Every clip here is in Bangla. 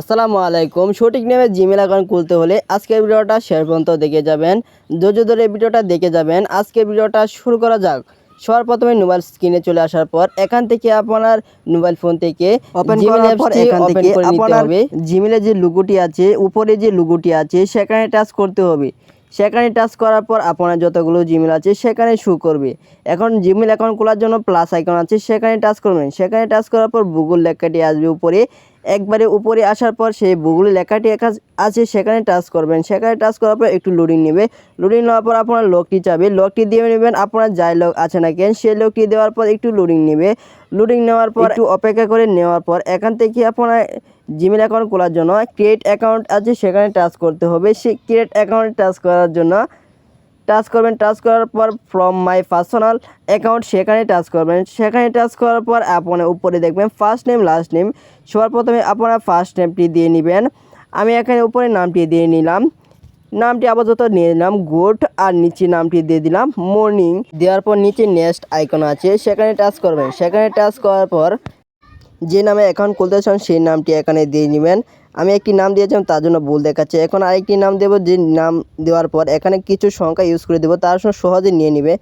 আসসালামু আলাইকুম। সঠিক নেমে জিমেল অ্যাকাউন্ট খুলতে হলে আজকের ভিডিওটা শেয়ার পর্যন্ত দেখে যাবেন। ধৈর্য ধরে ভিডিওটা দেখে যাবেন। আজকের ভিডিওটা শুরু করা যাক। সবার প্রথমে মোবাইল স্ক্রিনে চলে আসার পর এখান থেকে আপনার মোবাইল ফোন থেকে আপনার জিমেলে যে লুগুটি আছে উপরে যে লুগুটি আছে সেখানে টাচ করতে হবে। সেখানে টাচ করার পর আপনার যতগুলো জিমেল আছে সেখানে শু করবে। এখন জিমেল অ্যাকাউন্ট খোলার জন্য প্লাস আইকন আছে সেখানে টাচ করবেন। সেখানে টাচ করার পর গুগল লেখাটি আসবে উপরে। একবারে উপরে আসার পর সেই গুগল লেখাটি একা- আছে সেখানে টাচ করবেন। সেখানে টাচ করার পর একটু লোডিং নেবে। লোডিং নেওয়ার পর আপনার লকটি চাবে। লকটি দিয়ে নেবেন আপনার যাই লক আছে না কেন সেই লকটি দেওয়ার পর একটু লোডিং নেবে। লোডিং নেওয়ার পর একটু অপেক্ষা করে নেওয়ার পর এখান থেকে আপনার জিমেল অ্যাকাউন্ট খোলার জন্য ক্রিয়েট অ্যাকাউন্ট আছে সেখানে টাচ করতে হবে। সেই ক্রিয়েট অ্যাকাউন্ট টাচ করার জন্য টাচ করবেন, টাচ করার পর ফ্রম মাই পার্সোনাল অ্যাকাউন্ট সেখানে টাচ করবেন। সেখানে টাচ করার পর আপনার উপরে দেখবেন ফার্স্ট নেম লাস্ট নেম সবার প্রথমে আপনারা ফার্স্ট নেমটি দিয়ে নেবেন। আমি এখানে উপরে নামটি দিয়ে নিলাম। নামটি আপাতত নিয়ে নিলাম গুড আর নিচে নামটি দিয়ে দিলাম মর্নিং দেওয়ার পর নিচে নেক্সট আইকন আছে, সেখানে টাচ করবেন। সেখানে টাচ করার পর যে নামে অ্যাকাউন্ট খুলতে চান, সেই নামটি এখানে দিয়ে নেবেন। আমি একটি নাম দিয়েছিলাম, তার জন্য ভুল দেখাচ্ছে। এখন আরেকটি নাম দেবো, যে নাম দেওয়ার পর এখানে কিছু সংখ্যা ইউজ করে দেবো, তার সঙ্গে সহজে নিয়ে নেবে।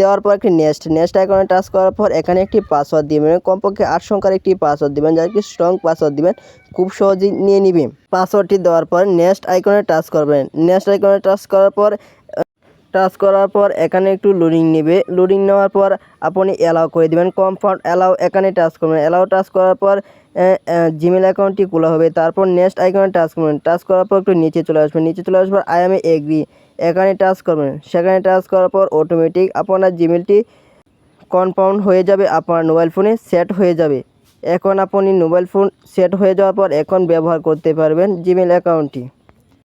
দেওয়ার পর একটি নেক্সট নেক্সট আইকনে টাচ করার পর এখানে একটি পাসওয়ার্ড দিবেন কমপক্ষে আট সংখ্যার একটি পাসওয়ার্ড দিবেন, যার কি স্ট্রং পাসওয়ার্ড দিবেন, খুব সহজেই নিয়ে নিবে। পাসওয়ার্ডটি দেওয়ার পর নেক্সট আইকনে টাচ করবেন। নেক্সট আইকনে টাচ করার পর টাচ করার পর এখানে একটু লোডিং নেবে। লোডিং নেওয়ার পর আপনি অ্যালাউ করে দেবেন। কমফর্ট অ্যালাউ এখানে টাচ করবেন। অ্যালাউ টাচ করার পর জিমেল অ্যাকাউন্টটি খোলা হবে। তারপর নেক্সট আইকনে টাচ করবেন। টাচ করার পর একটু নিচে চলে আসবেন। নিচে চলে আসবার আই এম এগ্রি এখানে টাচ করবেন। সেখানে টাচ করার পর অটোমেটিক আপনার জিমেলটি কনফার্ম হয়ে যাবে আপনার মোবাইল ফোনে সেট হয়ে যাবে। এখন আপনি মোবাইল ফোন সেট হয়ে যাওয়ার পর এখন ব্যবহার করতে পারবেন জিমেল অ্যাকাউন্টটি